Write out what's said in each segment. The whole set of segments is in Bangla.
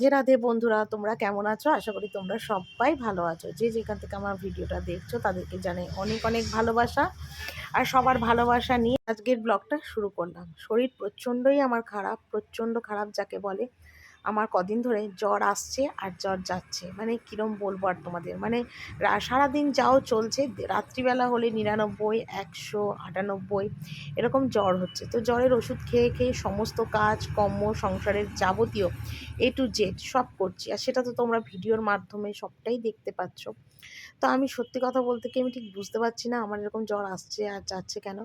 রাধে রাধে বন্ধুরা, তোমরা কেমন আছো? আশা করি তোমরা সবাই ভালো আছো। যে যেখান থেকে আমার ভিডিওটা দেখছ, তাদেরকে জানাই অনেক অনেক ভালোবাসা। আর সবার ভালোবাসা নিয়ে আজকের ব্লগটা শুরু করলাম। শরীর প্রচণ্ডই আমার খারাপ, প্রচণ্ড খারাপ যাকে বলে। আমার কদিন ধরে জ্বর আসছে আর জ্বর যাচ্ছে। মানে কীরম বলব আর তোমাদের? মানে সারাদিন যাও চলছে রাত্রিবেলা হলে নিরানব্বই, একশো আটানব্বই, এরকম জ্বর হচ্ছে। তো জ্বরের ওষুধ খেয়ে খেয়ে সমস্ত কাজ, কর্ম, সংসারের যাবতীয় এ টু জেড সব করছি। আর সেটা তো তোমরা ভিডিওর মাধ্যমে সবটাই দেখতে পাচ্ছ। তো আমি সত্যি কথা বলতে কি আমি ঠিক বুঝতে পারছি না আমার এরকম জ্বর আসছে আর যাচ্ছে কেন?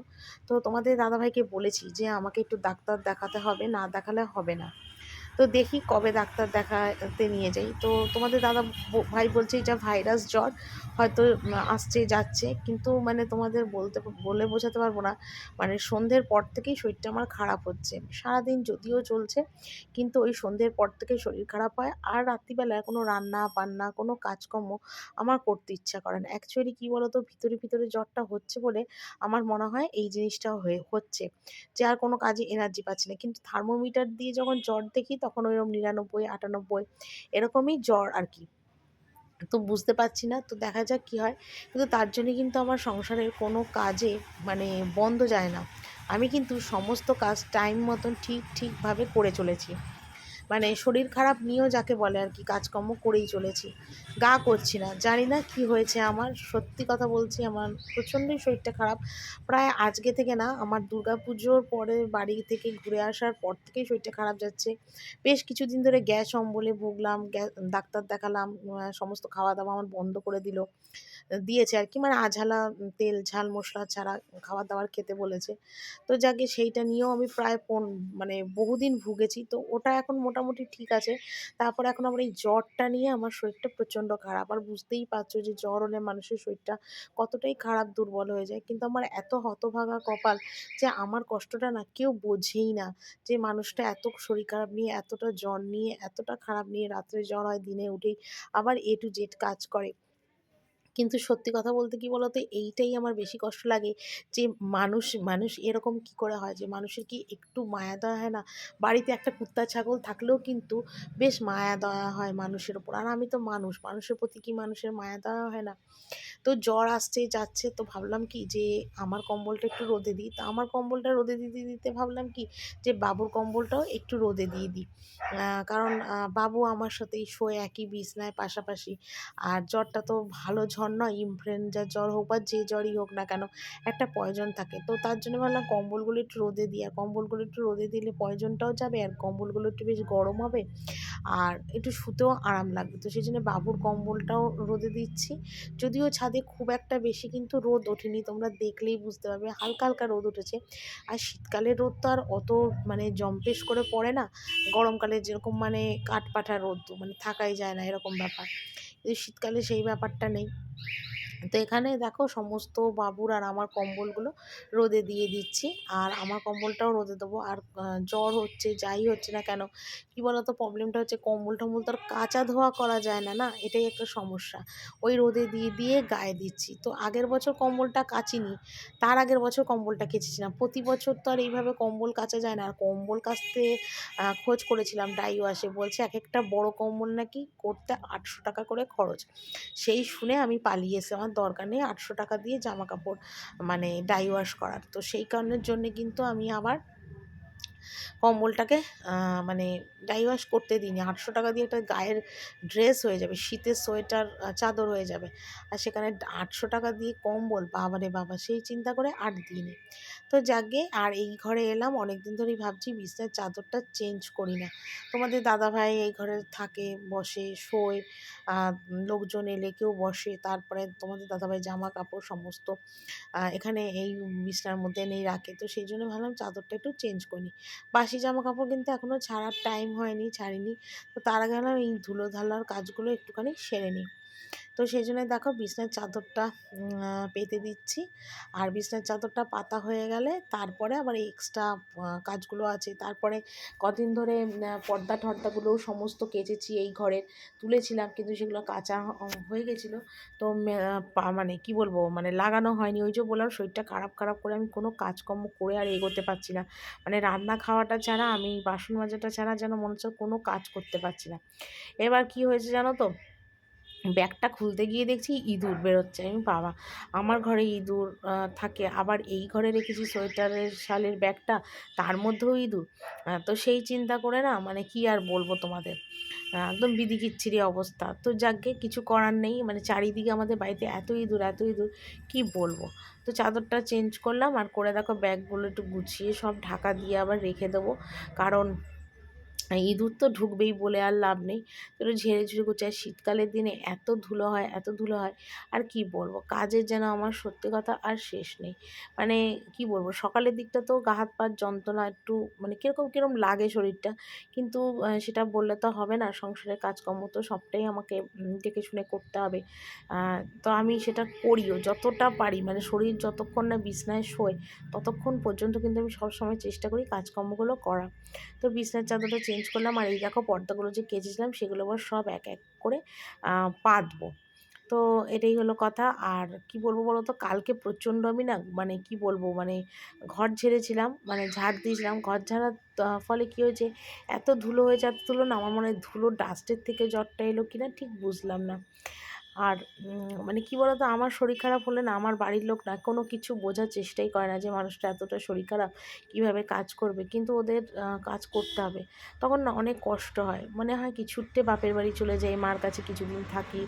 তো তোমাদের দাদাভাইকে বলেছি যে আমাকে একটু ডাক্তার দেখাতে হবে, না দেখালে হবে না। তো দেখি কবে ডাক্তার দেখাতে নিয়ে যাই। তো তোমাদের দাদা ভাই বলছে এটা ভাইরাস জ্বর, হয়তো আসছে, যাচ্ছে, কিন্তু মানে তোমাদের বলতে, বলে বোঝাতে পারব না। মানে সন্ধ্যের পর থেকেই শরীরটা আমার খারাপ হচ্ছে। সারাদিন যদিও চলছে, কিন্তু ওই সন্ধ্যের পর থেকেই শরীর খারাপ হয়। আর রাত্রিবেলায় কোনো রান্না বান্না, কোনো কাজকর্ম আমার করতে ইচ্ছা করে না। অ্যাকচুয়ালি কী বলো তো ভিতরে ভিতরে জ্বরটা হচ্ছে বলে আমার মনে হয় এই জিনিসটা হয়ে, হচ্ছে। যে আর কোনো কাজে এনার্জি পাচ্ছি না। কিন্তু থার্মোমিটার দিয়ে যখন জ্বর দেখি তখন ওইরকম নিরানব্বই, আটানব্বই এরকমই জ্বর আর কি। তো বুঝতে পারছি না, তো দেখা যাক কী হয়। কিন্তু তার জন্যে কিন্তু আমার সংসারের কোনো কাজে মানে বন্ধ যায় না। আমি কিন্তু সমস্ত কাজ টাইম মতন ঠিক ঠিকভাবে করে চলেছি। মানে শরীর খারাপ নিয়েও যাকে বলে আর কি, কাজকর্ম করেই চলেছি। গা করছি না, জানি না কি হয়েছে আমার, সত্যি কথা বলছি আমার প্রচণ্ডই শরীরটা খারাপ। প্রায় আজকে থেকে না, আমার পুজোর পরে বাড়ি থেকে ঘুরে আসার পর থেকেই শরীরটা খারাপ যাচ্ছে। বেশ কিছুদিন ধরে গ্যাস অম্বলে ভুগলাম, গ্যা ডাক্তার দেখালাম সমস্ত খাওয়া দাওয়া আমার বন্ধ করে দিল। দিয়েছে আর কি মানে আঝালা তেল, ঝাল মশলা ছাড়া খাবার দাবার খেতে বলেছে। তো যাকে সেইটা নিয়েও আমি প্রায় পন মানে বহুদিন ভুগেছি। তো ওটা এখন মোটামুটি ঠিক আছে। তারপর এখন আমার এই জ্বরটা নিয়ে আমার শরীরটা প্রচণ্ড খারাপ। আর বুঝতেই পারছ যে জ্বর হলে মানুষের শরীরটা কতটাই খারাপ, দুর্বল হয়ে যায়। কিন্তু আমার এত হতভাগা কপাল যে আমার কষ্টটা না কেউ বোঝেই না যে মানুষটা এত শরীর খারাপ নিয়ে, এতটা জ্বর নিয়ে, এতটা খারাপ নিয়ে রাত্রে জ্বর হয়, দিনে উঠেই আবার এ টু জেড কাজ করে। কিন্তু সত্যি কথা বলতে কি বলতো? এইটাই আমার বেশি কষ্ট লাগে যে মানুষ মানুষ এরকম কি করে হয়? যে মানুষের কি একটু মায়া দয়া হয় না? বাড়িতে একটা কুত্তা, ছাগল থাকলেও কিন্তু বেশ মায়া দয়া হয় মানুষের ওপর। আর আমি তো মানুষ, মানুষের প্রতি কি মানুষের মায়া দয়া হয় না? তো জ্বর আসছে, যাচ্ছে, তো ভাবলাম কি যে আমার কম্বলটা একটু রোদে দিই। তো আমার কম্বলটা রোদে দিতে দিতে ভাবলাম কি যে বাবুর কম্বলটাও একটু রোদে দিয়ে দিই। কারণ বাবু আমার সাথেই শোয়, একই বিছনায় পাশাপাশি। আর জ্বরটা তো ভালো জ্বর নয় ইনফ্লুয়েঞ্জার জ্বর হোক বা যে জ্বরই হোক না কেন, একটা পয়জন থাকে। তো তার জন্য ভাবলাম কম্বলগুলো একটু রোদে দিই, আর কম্বলগুলো একটু রোদে দিলে পয়জনটাও যাবে, আর কম্বলগুলো একটু বেশ গরম হবে, আর একটু শুতেও আরাম লাগবে। তো সেই জন্য বাবুর কম্বলটাও রোদে দিচ্ছি। যদিও ছাদে খুব একটা বেশি কিন্তু রোদ ওঠেনি, তোমরা দেখলেই বুঝতে পারবে, হালকা হালকা রোদ উঠেছে। আর শীতকালের রোদ তো আর অত মানে জম্পেশ করে পড়ে না, গরমকালে যেরকম মানে কাঠপাঠা রোদ মানে থাকাই যায় না, এরকম ব্যাপার। শীতকালে সেই ব্যাপারটা নেই। তো এখানে দেখো সমস্ত বাবুর আর আমার কম্বলগুলো রোদে দিয়ে দিচ্ছি। আর আমার কম্বলটাও রোদে দেবো। আর জ্বর হচ্ছে, যাই হচ্ছে না কেন, কী বলতো প্রবলেমটা হচ্ছে কম্বল টম্বল তো আর কাচা ধোয়া করা যায় না না? এটাই একটা সমস্যা। ওই রোদে দিয়ে দিয়ে গায়ে দিচ্ছি। তো আগের বছর কম্বলটা কাচিনি, তার আগের বছর কম্বলটা কেচেছিলাম প্রতি বছর তো আর এইভাবে কম্বল কাচা যায় না। আর কম্বল কাচতে খোঁজ করেছিলাম ডাই ওয়াশে বলছে এক একটা বড় কম্বল নাকি করতে আটশো টাকা করে খরচ। সেই শুনে আমি পালিয়ে এসে আমার দরকার নেই আটশো টাকা দিয়ে জামা কাপড় মানে ডাই ওয়াশ করার। তো সেই কারণের জন্যে কিন্তু আমি আবার কম্বলটাকে মানে ডাই ওয়াশ করতে দিইনি। আটশো টাকা দিয়ে একটা গায়ের ড্রেস হয়ে যাবে, শীতের সোয়েটার চাদর হয়ে যাবে। আর সেখানে আটশো টাকা দিয়ে কম্বল, বাবা রে বাবা, সেই চিন্তা করে আর দিইনি। তো যাকে, আর এই ঘরে এলাম অনেক দিন ধরেই ভাবছি বিছনার চাদরটা চেঞ্জ করি না। তোমাদের দাদাভাই এই ঘরে থাকে, বসে, শোয় লোকজন এলে কেউ বসে, তারপরে তোমাদের দাদাভাই জামা কাপড় সমস্ত এখানে এই বিছনার মধ্যে নেই রাখে। তো সেই জন্য ভাবলাম চাদরটা একটু চেঞ্জ করি। বাসি জামা কাপড় কিন্তু এখনও ছাড়ার টাইম হয়নি, ছাড়িনি। তো তার আগে আমি এই ধুলো ধালার কাজগুলো একটুখানি সেরে নিই। তো সেই জন্য দেখো বিছনার চাদরটা পেতে দিচ্ছি। আর বিছনার চাদরটা পাতা হয়ে গেলে তারপরে আবার এক্সট্রা কাজগুলো আছে। তারপরে কদিন ধরে পর্দা টর্দাগুলো সমস্ত কেচেছি এই ঘরের তুলেছিলাম কিন্তু সেগুলো কাঁচা হয়ে গেছিল। তো মানে কি বলব মানে লাগানো হয়নি। ওই যে বললাম শরীরটা খারাপ খারাপ করে আমি কোনো কাজকর্ম করে আর এগোতে পারছি না। মানে রান্না খাওয়াটা ছাড়া, আমি বাসন মাজাটা ছাড়া যেন মনে হচ্ছে কোনো কাজ করতে পারছি না। এবার কি হয়েছে জানো তো? ব্যাগটা খুলতে গিয়ে দেখছি ইঁদুর বেরোচ্ছে। আমি, বাবা, আমার ঘরে ইঁদুর থাকে। আবার এই ঘরে রেখেছি সোয়েটারের শালের ব্যাগটা, তার মধ্যেও ইঁদুর। তো সেই চিন্তা করে না মানে কি আর বলব তোমাদের? একদম বিদিকিচ্ছিরি অবস্থা। তো যাকে কিছু করার নেই। মানে চারিদিকে আমাদের বাড়িতে এত ইঁদুর এত ইঁদুর, কি বলব? তো চাদরটা চেঞ্জ করলাম আর করে দেখো ব্যাগগুলো একটু গুছিয়ে সব ঢাকা দিয়ে আবার রেখে দেবো। কারণ ইঁদুর তো ঢুকবেই বলে আর লাভ নেই। তো ঝেড়ে ঝুড়ে গুছায় শীতকালের দিনে এত ধুলো হয়, এত ধুলো হয়, আর কি বলব? কাজের যেন আমার সত্যি কথা আর শেষ নেই। মানে কি বলব? সকালের দিকটা তো গা হাত পার যন্ত্রণা একটু মানে কীরকম কীরকম লাগে শরীরটা। কিন্তু সেটা বললে তো হবে না। সংসারের কাজকর্ম তো সবটাই আমাকে দেখে শুনে করতে হবে। তো আমি সেটা করিও, যতটা পারি। মানে শরীর যতক্ষণ না বিছনায় শোয়, ততক্ষণ পর্যন্ত কিন্তু আমি সবসময় চেষ্টা করি কাজকর্মগুলো করা। তো বিছনার চাদরটা চেঞ্জ করলাম আর এই দেখো পর্দাগুলো যে কেচেছিলাম, সেগুলো আবার সব এক এক করে পাতবো। তো এটাই হলো কথা। আর কি বলব বলো তো কালকে প্রচণ্ড আমি না মানে কি বলব মানে ঘর ঝেড়েছিলাম মানে ঝাড় দিয়েছিলাম। ঘর ঝাড়ার ফলে কী হয়েছে, এত ধুলো হয়েছে, এত ধুলো না, আমার মনে হয় ধুলো ডাস্টের থেকে জ্বরটা এলো কিনা ঠিক বুঝলাম না। আর মানে কী বলতো, আমার শরীর খারাপ হলে না, আমার বাড়ির লোক না কোনো কিছু বোঝার চেষ্টাই করে না যে, মানুষটা এতটা শরীর খারাপ, কীভাবে কাজ করবে? কিন্তু ওদের কাজ করতে হবে। তখন না অনেক কষ্ট হয়। মনে হয় কি ছুট্টে বাপের বাড়ি চলে যাই, মার কাছে কিছুদিন থাকি।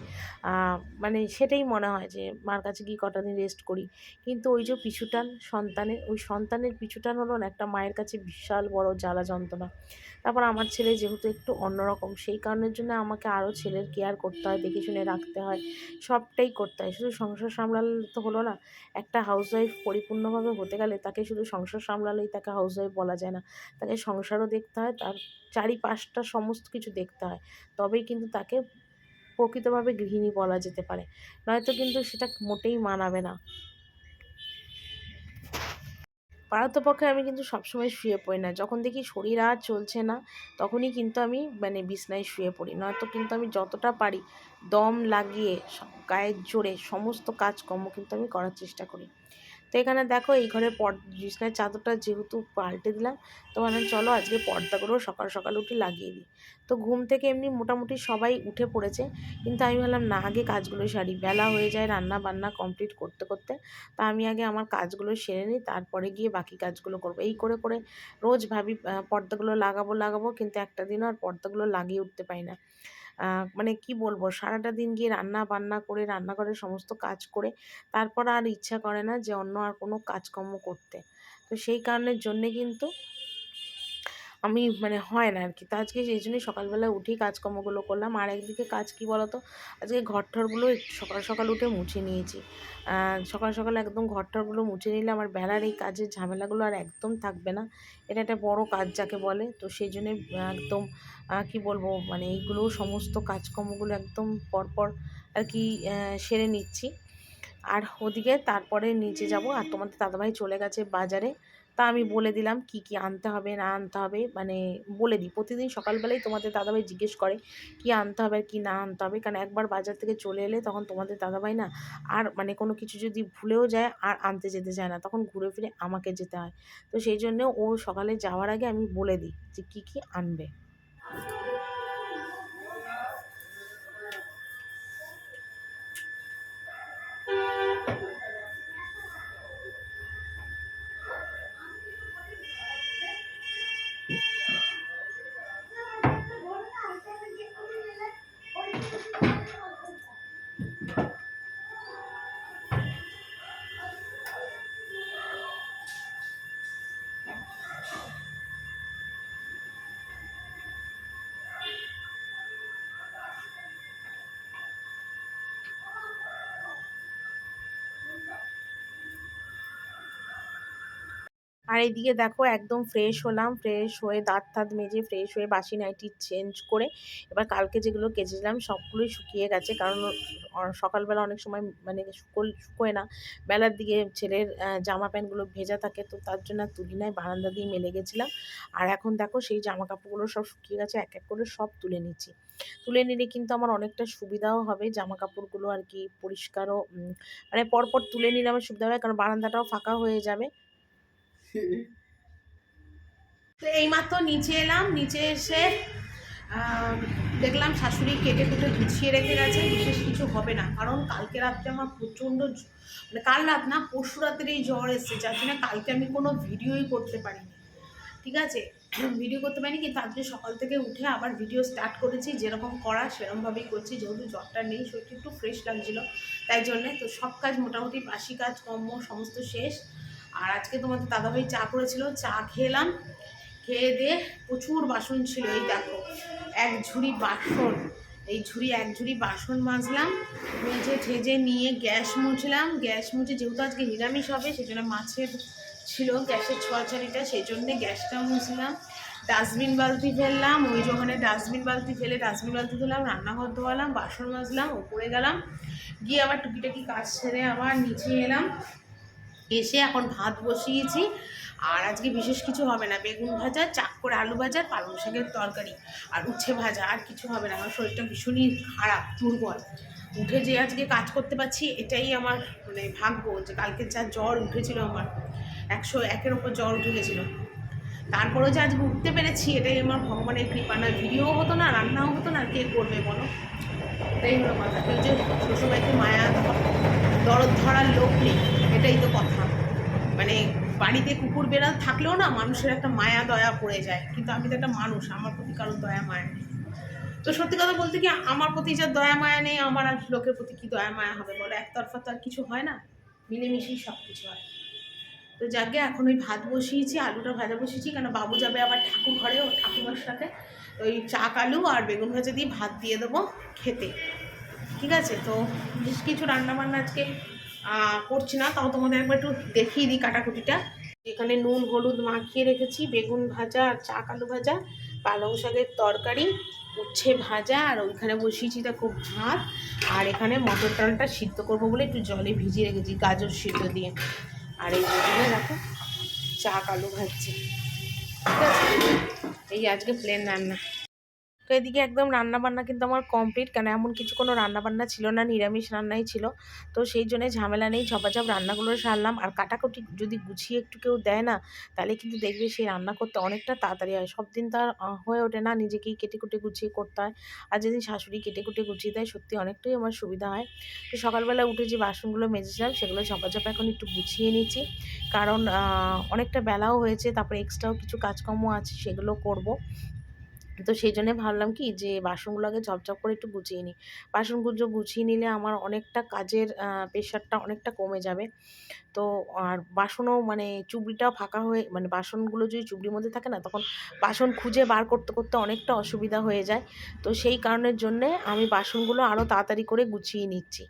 মানে সেটাই মনে হয় যে, মার কাছে গিয়ে কটা দিন রেস্ট করি। কিন্তু ওই যে পিছুটান সন্তানের, ওই সন্তানের পিছুটান হলো না, একটা মায়ের কাছে বিশাল বড় জ্বালা যন্ত্রণা। তারপর আমার ছেলে যেহেতু একটু অন্যরকম, সেই কারণের জন্য আমাকে আরও ছেলের কেয়ার করতে হয়, দেখে শুনে রাখতে হয়। সবটাই করতে হয়। শুধু সংসার সামলালে তো হলো না, একটা হাউসওয়াইফ পরিপূর্ণভাবে হতে গেলে তাকে শুধু সংসার সামলালেই তাকে হাউসওয়াইফ বলা যায় না। তাকে সংসারও দেখতে হয়, তার চারিপাশটা সমস্ত কিছু দেখতে হয়। তবেই কিন্তু তাকে প্রকৃতভাবে গৃহিণী বলা যেতে পারে। নয়তো কিন্তু সেটা মোটেই মানাবে না। পারতপক্ষে আমি কিন্তু সবসময় শুয়ে পড়ি না। যখন দেখি শরীর আর চলছে না, তখনই কিন্তু আমি মানে বিছনায় শুয়ে পড়ি। নয়তো কিন্তু আমি যতটা পারি দম লাগিয়ে, গায়ের জোরে সমস্ত কাজকর্ম কিন্তু আমি করার চেষ্টা করি। এখানে দেখো, এই ঘরে পর, বিছনার চাদরটা যেহেতু পাল্টে দিলাম, তো মানে চলো আজকে পর্দাগুলো সকাল সকাল উঠে লাগিয়ে দিই। তো ঘুম থেকে এমনি মোটামুটি সবাই উঠে পড়েছে, কিন্তু আমি ভাবলাম না, আগে কাজগুলো সারি। বেলা হয়ে যায় রান্না বান্না কমপ্লিট করতে করতে, তা আমি আগে আমার কাজগুলো সেরে নিই, তারপরে গিয়ে বাকি কাজগুলো করব। এই করে করে রোজ ভাবি পর্দাগুলো লাগাবো লাগাবো, কিন্তু একটা দিনও আর পর্দাগুলো লাগিয়ে উঠতে পারি না। মানে কি বলব? সারাটা দিন গিয়ে রান্না বান্না করে, রান্নাঘরের সমস্ত কাজ করে, তারপর আর ইচ্ছা করে না যে অন্য আর কোনো কাজকর্ম করতে। তো সেই কারণের জন্যে কিন্তু আমি মানে হয় না আর কি তো আজকে সেই জন্যই সকালবেলা উঠেই কাজকর্মগুলো করলাম। আর একদিকে কাজ কি বলতো? আজকে ঘর ঠরগুলো সকাল সকাল উঠে মুছে নিয়েছি। সকাল সকাল একদম ঘর ঠরগুলো মুছে নিলে আমার বেলার এই কাজের ঝামেলাগুলো আর একদম থাকবে না। এটা একটা বড় কাজ যাকে বলে। তো সেই জন্যে একদম কি বলব? মানে এইগুলো সমস্ত কাজকর্মগুলো একদম পরপর আর কি সেরে নিচ্ছি। আর ওদিকে তারপরে নিচে যাব। আর তোমাদের দাদাভাই চলে গেছে বাজারে। তা আমি বলে দিলাম কি কি আনতে হবে না আনতে হবে। মানে বলে দিই প্রতিদিন সকালবেলাই তোমাদের দাদাভাই জিজ্ঞেস করে কি আনতে হবে আর কি না আনতে হবে। কারণ একবার বাজার থেকে চলে এলে তখন তোমাদের দাদাভাই না আর মানে কোনো কিছু যদি ভুলেও যায় আর আনতে যেতে চায় না তখন ঘুরে ফিরে আমাকে যেতে হয়। তো সেই জন্য ও সকালে যাওয়ার আগে আমি বলে দিই যে কী কী আনবে। আর এইদিকে দেখো একদম ফ্রেশ হলাম ফ্রেশ হয়ে দাঁত থাত মেজে ফ্রেশ হয়ে বাসি নাইটি চেঞ্জ করে এবার কালকে যেগুলো কেচেছিলাম সবগুলোই শুকিয়ে গেছে। কারণ সকালবেলা অনেক সময় মানে শুকোল শুকোয় না। বেলার দিকে ছেলের জামা প্যান্টগুলো ভেজা থাকে তো তার জন্য তুলি নাই বারান্দা দিয়ে মেলে গেছিলাম। আর এখন দেখো সেই জামা কাপড়গুলো সব শুকিয়ে গেছে, এক এক করে সব তুলে নিচ্ছি। তুলে নিলে কিন্তু আমার অনেকটা সুবিধাও হবে, জামা কাপড়গুলো আর কি পরিষ্কারও মানে পরপর তুলে নিলে আমার সুবিধা হবে, কারণ বারান্দাটাও ফাঁকা হয়ে যাবে। তো এইমাত্র নিচে এলাম, নিচে এসে দেখলাম শাশুড়ি কেটে কুটে গুছিয়ে রেখে গেছে, বিশেষ কিছু হবে না, কারণ কালকে রাত্রে আমার প্রচণ্ড মানে কাল রাত না, পরশু রাতের এই জ্বর এসছে, যার জন্য কালকে আমি কোনো ভিডিওই করতে পারিনি, ঠিক আছে? ভিডিও করতে পারিনি, কিন্তু আজকে সকাল থেকে উঠে আবার ভিডিও স্টার্ট করেছি, যেরকম করা সেরকমভাবেই করছি, যেহেতু জ্বরটা নেই, শরীরটা একটু ফ্রেশ লাগছিল, তাই জন্যে তো সব কাজ মোটামুটি বাসি কাজ, কর্ম, সমস্ত শেষ আর আজকে তোমাদের দাদাভাই চা করেছিল, চা খেলাম, খেয়ে দিয়ে প্রচুর বাসন ছিল, এই দেখো, এক ঝুড়ি বাসন, এই ঝুড়ি এক ঝুড়ি বাসন মাজলাম মেজে ঠেজে নিয়ে গ্যাস মুছলাম, গ্যাস মুছে যেহেতু আজকে নিরামিষ হবে সেই জন্য মাছের ছিল, গ্যাসের ছোঁয়াছানিটা সেই জন্যে গ্যাসটা মুছলাম, ডাস্টবিন বালতি ফেললাম, ওই যে ওখানে ডাস্টবিন বালতি ফেলে ডাস্টবিন বালতি ধুলাম, রান্নাঘর ধোয়ালাম, বাসন মাজলাম ওপরে গেলাম, গিয়ে আবার টুকিটাকি কাজ সেরে আবার নিচে এলাম এসে এখন ভাত বসিয়েছি। আর আজকে বিশেষ কিছু হবে না, বেগুন ভাজা চাক করে আলু ভাজা, পালং শাকের তরকারি আর উচ্ছে ভাজা, আর কিছু হবে না। আমার শরীরটা ভীষণই খারাপ, দুর্বল। উঠে যে আজকে কাজ করতে পারছি, এটাই আমার মানে ভাগ্য যে কালকে যা জ্বর উঠেছিল আমার, একশো একের ওপর জ্বর উঠে গেছিল। তারপরেও যে আজকে উঠতে পেরেছি, এটাই আমার ভগবানের কৃপা। না ভিডিও হতো না, রান্নাও হতো না কে করবে বলো? এটাই হলো কথা। কেউ যে শ্বশুরবাড়িতে মায়া, দরদ ধরার লোক নেই। এটাই তো কথা। মানে বাড়িতে কুকুর বেড়াল থাকলেও না মানুষের একটা মায়া, দয়া পড়ে যায়। কিন্তু আমি তো একটা মানুষ, আমার প্রতি কারোর দয়া, মায়া নেই। তো সত্যি কথা বলতে কি, আমার প্রতি যা দয়া, মায়া নেই, আমার আর লোকের প্রতি কি দয়া, মায়া হবে বলো? একতরফা তো আর কিছু হয় না। মিলেমিশেই সব কিছু হয়। তো যাকে এখন ওই ভাত বসিয়েছি, আলুটা ভাজা বসিয়েছি, কেন বাবু যাবে আবার ঠাকুর ঘরে ও ঠাকুমার সাথে। ওই চাক আলু আর বেগুন ভাজা দিয়ে ভাত দিয়ে দেবো খেতে। ঠিক আছে? তো বেশ কিছু রান্নাবান্না আজকে করছি না, তাও তোমাদের একবার একটু দেখিয়ে দিই কাটাকুটিটা। এখানে নুন, হলুদ মাখিয়ে রেখেছি, বেগুন ভাজা, আর চাক আলু ভাজা, পালং শাকের তরকারি, উচ্ছে ভাজা, আর ওইখানে বসিয়েছি তা খুব ভাত। আর এখানে মটর ডালটা সিদ্ধ করব বলে একটু জলে ভিজিয়ে রেখেছি, গাজর সিদ্ধ দিয়ে। আর এই যেখানে দেখো চাক আলু ভাজছি। ঠিক আছে? এই আজকে প্লেন রান্না। তো এদিকে একদম রান্না বান্না কিন্তু আমার কমপ্লিট কেন এমন কিছু কোনো রান্না বান্না ছিল না, নিরামিষ রান্নাই ছিল। তো সেই জন্য ঝামেলা নেই, ঝপাঝপ রান্নাগুলো সারলাম। আর কাটাকুটি যদি গুছিয়ে একটু কেউ দেয় না, তাহলে কিন্তু দেখবে সেই রান্না করতে অনেকটা তাড়াতাড়ি হয়। সব দিন তার হয়ে ওঠে না, নিজেকেই কেটে কুটে গুছিয়ে করতে হয়। আর যেদিন শাশুড়ি কেটে কুটে গুছিয়ে দেয়, সত্যি অনেকটাই আমার সুবিধা হয়। তো সকালবেলা উঠে যে বাসনগুলো মেজেছিলাম, সেগুলো ঝপাঝপ এখন একটু গুছিয়ে নিচ্ছি। কারণ অনেকটা বেলাও হয়েছে, তারপরে এক্সট্রাও কিছু কাজকর্ম আছে, সেগুলো করব। তো সেই জন্যে ভাবলাম কি যে বাসনগুলো আগে ঝপঝপ করে একটু গুছিয়ে নিই। বাসনগুলো গুছিয়ে নিলে আমার অনেকটা কাজের প্রেশারটা অনেকটা কমে যাবে। তো আর বাসনও মানে চুবড়িটাও ফাঁকা হয়ে মানে বাসনগুলো যদি চুবড়ির মধ্যে থাকে না, তখন বাসন খুঁজে বার করতে করতে অনেকটা অসুবিধা হয়ে যায়। তো সেই কারণের জন্যে আমি বাসনগুলো আরও তাড়াতাড়ি করে গুছিয়ে নিচ্ছি।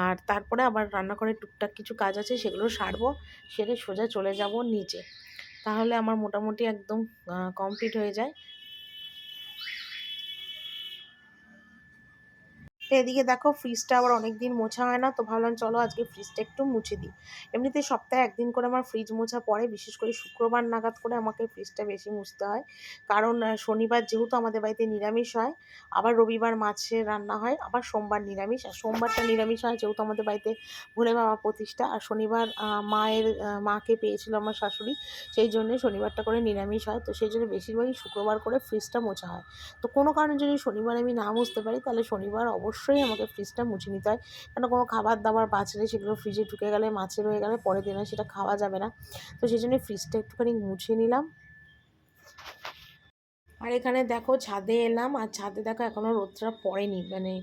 আর তারপরে আবার রান্নাঘরে টুকটাক কিছু কাজ আছে, সেগুলো সারবো সেটা সোজা চলে যাব নিচে। তাহলে আমার মোটামুটি একদম কমপ্লিট হয়ে যায়। এদিকে দেখো ফ্রিজটা আবার অনেক দিন মোছা হয় না, তো ভাবলাম চলো আজকে ফ্রিজটা একটু মুছে দিই। এমনিতে সপ্তাহে একদিন করে আমার ফ্রিজ মোছা পড়ে, বিশেষ করে শুক্রবার নাগাদ করে আমাকে ফ্রিজটা বেশি মুছতে হয়। কারণ শনিবার যেহেতু আমাদের বাড়িতে নিরামিষ হয়, আবার রবিবার মাছের রান্না হয়, আবার সোমবার নিরামিষ, আর সোমবারটা নিরামিষ হয় যেহেতু আমাদের বাড়িতে ভোলে বাবা প্রতিষ্ঠা, আর শনিবার মায়ের মাকে পেয়েছিল আমার শাশুড়ি, সেই জন্য শনিবারটা করে নিরামিষ হয়, তো সেই জন্য বেশিরভাগই শুক্রবার করে ফ্রিজটা মোছা হয়। তো কোনো কারণে যদি শনিবার আমি না মুছতে পারি, তাহলে শনিবার অবশ্যই আমাকে ফ্রিজটা মুছে নিতে হয়। কেন কোনো খাবার দাবার বাঁচলে সেগুলো ফ্রিজে ঢুকে গেলে, মাছের হয়ে গেলে, পরের দিনে সেটা খাওয়া যাবে না। তো সেই জন্য ফ্রিজটা একটুখানি মুছে নিলাম। আর এখানে দেখো ছাদে এলাম, আর ছাদে দেখো এখনও রোদটা পড়েনি। মানে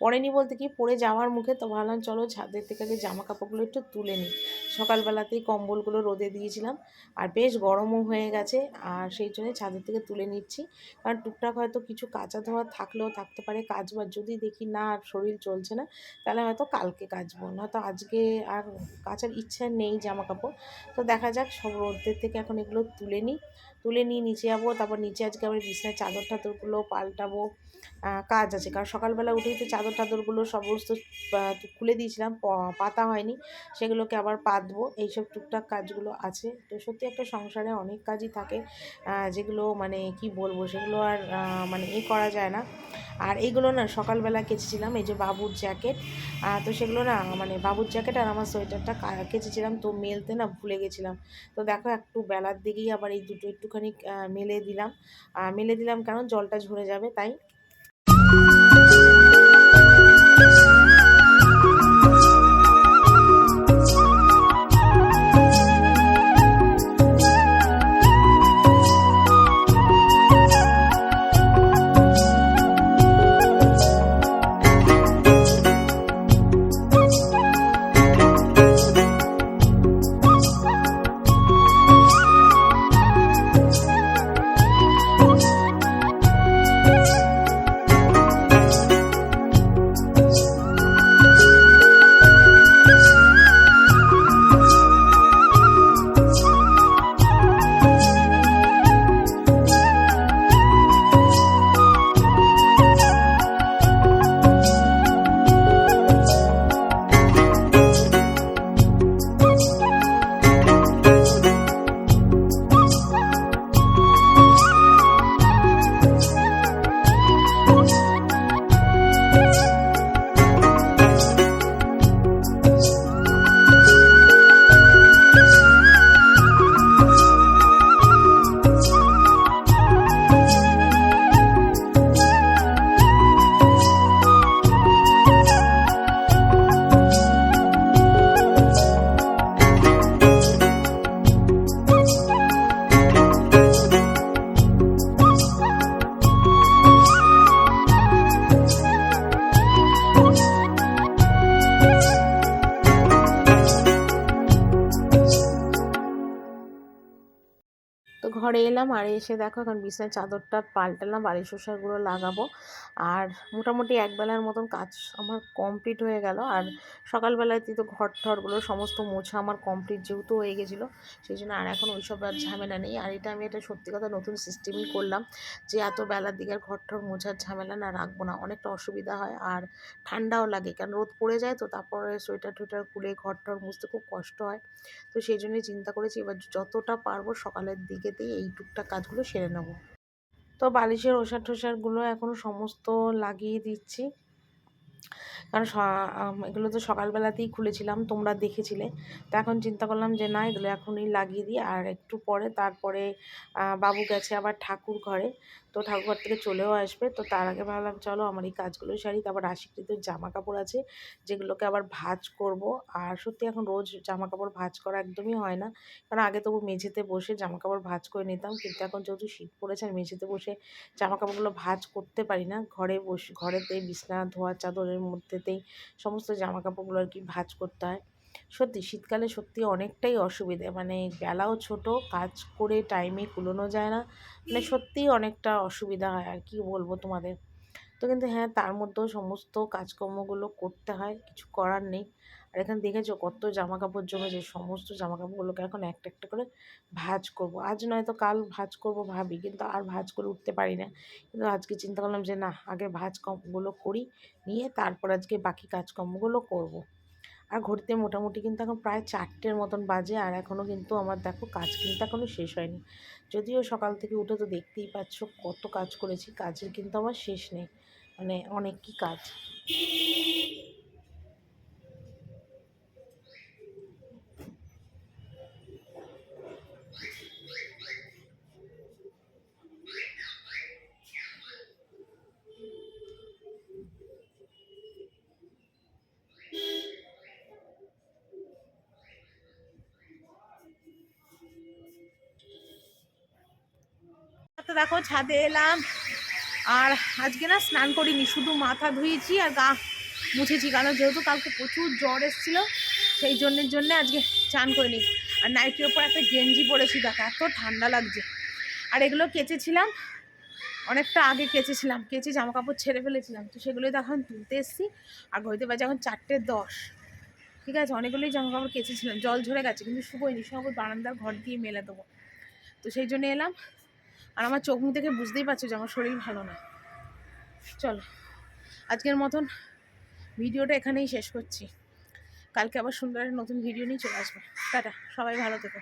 পড়েনি বলতে কি, পড়ে যাওয়ার মুখে তো ভাবলাম চলো ছাদের থেকে আগে জামা কাপড়গুলো একটু তুলে নিই। সকালবেলাতেই কম্বলগুলো রোদে দিয়েছিলাম, আর বেশ গরমও হয়ে গেছে, আর সেই জন্যই ছাদের থেকে তুলে নিচ্ছি। কারণ টুকটাক হয়তো কিছু কাঁচা ধোয়া থাকলেও থাকতে পারে কাচবার যদি দেখি না আর শরীর চলছে না, তাহলে হয়তো কালকে কাচবো, নয়তো আজকে আর কাচার ইচ্ছা নেই জামা কাপড় তো দেখা যাক সব রোদের থেকে এখন এগুলো তুলে নিই। তুলে নিয়ে নিচে যাব তারপর নিচে আজকে আবার বিছানার চাদর টাদরগুলো পাল্টাবো। কাজ আছে। কারণ সকালবেলা উঠেই তো চাদর টাদরগুলো সমস্ত খুলে দিয়েছিলাম পাতা হয়নি, সেগুলোকে আবার পাতবো। এইসব টুকটাক কাজগুলো আছে। তো সত্যি একটা সংসারে অনেক কাজই থাকে যেগুলো মানে কি বলব, সেগুলো আর মানে এ করা যায় না। আর এইগুলো না সকালবেলা কেচেছিলাম, এই যে বাবুর জ্যাকেট। তো সেগুলো না মানে বাবুর জ্যাকেট আর আমার সোয়েটারটা কেচেছিলাম, তো মেলতে না ভুলে গেছিলাম। তো দেখো একটু বেলার দিকেই আবার এই দুটো একটুখানি মেলে দিলাম। মেলে দিলাম কারণ জলটা ঝরে যাবে, তাই ঘরে এলাম আর এসে দেখো এখন বিছানার চাদরটা পাল্টালাম বাড়ি শসাগুলো লাগাবো। আর মোটামুটি একবেলার মতন কাজ আমার কমপ্লিট হয়ে গেল। আর সকালবেলাতে তো ঘর ঠরগুলো সমস্ত মোছা আমার কমপ্লিট যেহেতু হয়ে গেছিল, সেই জন্য আর এখন ওইসব আর ঝামেলা নেই। আর এটা আমি একটা সত্যি কথা নতুন সিস্টেমই করলাম যে এত বেলার দিকে আর ঘর ঠর মোছার ঝামেলা না রাখব না, অনেকটা অসুবিধা হয় আর ঠান্ডাও লাগে। কারণ রোদ পড়ে যায় তো তারপরে সোয়েটার টুয়েটার খুলে ঘর ঠর মুছতে খুব কষ্ট হয়। তো সেই জন্যই চিন্তা করেছি এবার যতটা পারব সকালের দিকেতেই এই টুকটাক কাজগুলো সেরে নেব। তো বালিশের ওষার টোষারগুলো এখন সমস্ত লাগিয়ে দিচ্ছি। কারণ এগুলো তো সকালবেলাতেই খুলেছিলাম, তোমরা দেখেছিলে। তো এখন চিন্তা করলাম যে না, এগুলো এখনই লাগিয়ে দিই। আর একটু পরে তারপরে বাবু গেছে আবার ঠাকুর ঘরে। তো ঠাকুরঘর থেকে চলেও আসবে। তো তার আগে ভাবলাম, চলো আমার এই কাজগুলো সারি। তারপর রাশিকৃত জামা কাপড় আছে, যেগুলোকে আবার ভাজ করব। আর সত্যি এখন রোজ জামা কাপড় ভাজ করা একদমই হয় না। কারণ আগে তবু মেঝেতে বসে জামা কাপড় ভাজ করে নিতাম। কিন্তু এখন যেহেতু শীত পড়েছে আর মেঝেতে বসে জামা কাপড়গুলো ভাজ করতে পারি না, ঘরে বসে ঘরেতে বিছনা, ধোয়া, চাদরের মধ্যেতেই সমস্ত জামা কাপড়গুলো আর কি ভাজ করতে হয়। সত্যি শীতকালে সত্যি অনেকটাই অসুবিধে। মানে বেলাও ছোট, কাজ করে টাইমে কুলোনো যায় না। মানে সত্যিই অনেকটা অসুবিধা হয় আর কি বলব তোমাদের। তো কিন্তু হ্যাঁ তার মধ্যেও সমস্ত কাজকর্মগুলো করতে হয়, কিছু করার নেই। আর এখানে দেখেছ কত জামা কাপড় জমে জমেছে সমস্ত জামা কাপড়গুলোকে এখন একটা একটা করে ভাজ করব। আজ নয়তো কাল ভাজ করব ভাবি, কিন্তু আর ভাজ করে উঠতে পারি না। কিন্তু আজকে চিন্তা করলাম যে না, আগে ভাজ কমগুলো করি, নিয়ে তারপর আজকে বাকি কাজকর্মগুলো করব। আর ঘড়িতে মোটামুটি কিন্তু এখন প্রায় চারটের মতন বাজে আর এখনও কিন্তু আমার দেখো কাজ কিন্তু এখনও শেষ হয়নি। যদিও সকাল থেকে উঠে তো দেখতেই পাচ্ছ কত কাজ করেছি, কাজের কিন্তু আমার শেষ নেই মানে অনেক কি কাজ। তো দেখো, ছাদে এলাম। আর আজকে না স্নান করিনি, শুধু মাথা ধুয়েছি আর গা মুছেছি, কারণ যেহেতু কালকে প্রচুর জ্বর এসেছিল, সেই জন্যের জন্যে আজকে চান করিনি। আর নাইটির ওপর একটা গেঞ্জি পরেছি, দেখো, এত ঠান্ডা লাগছে। আর এগুলো কেচেছিলাম, অনেকটা আগে কেচেছিলাম, কেচে জামা কাপড় ছেড়ে ফেলেছিলাম। তো সেগুলোই এখন তুলতে এসেছি, আর ঘড়িতে বাজে এখন চারটে দশ। ঠিক আছে, অনেকগুলোই জামা কাপড় কেচেছিলাম, জল ঝরে গেছে, কিন্তু শুকোয়নি, সব বারান্দার ঘর দিয়ে মেলে দেবো। তো সেই জন্য এলাম আর আমার চোখ মুখ দেখে বুঝতেই পারছ যে আমার শরীর ভালো না। চলো, আজকের মতন ভিডিওটা এখানেই শেষ করছি। কালকে আবার সুন্দর একটা নতুন ভিডিও নিয়ে চলে আসব। টাটা, সবাই ভালো থেকো।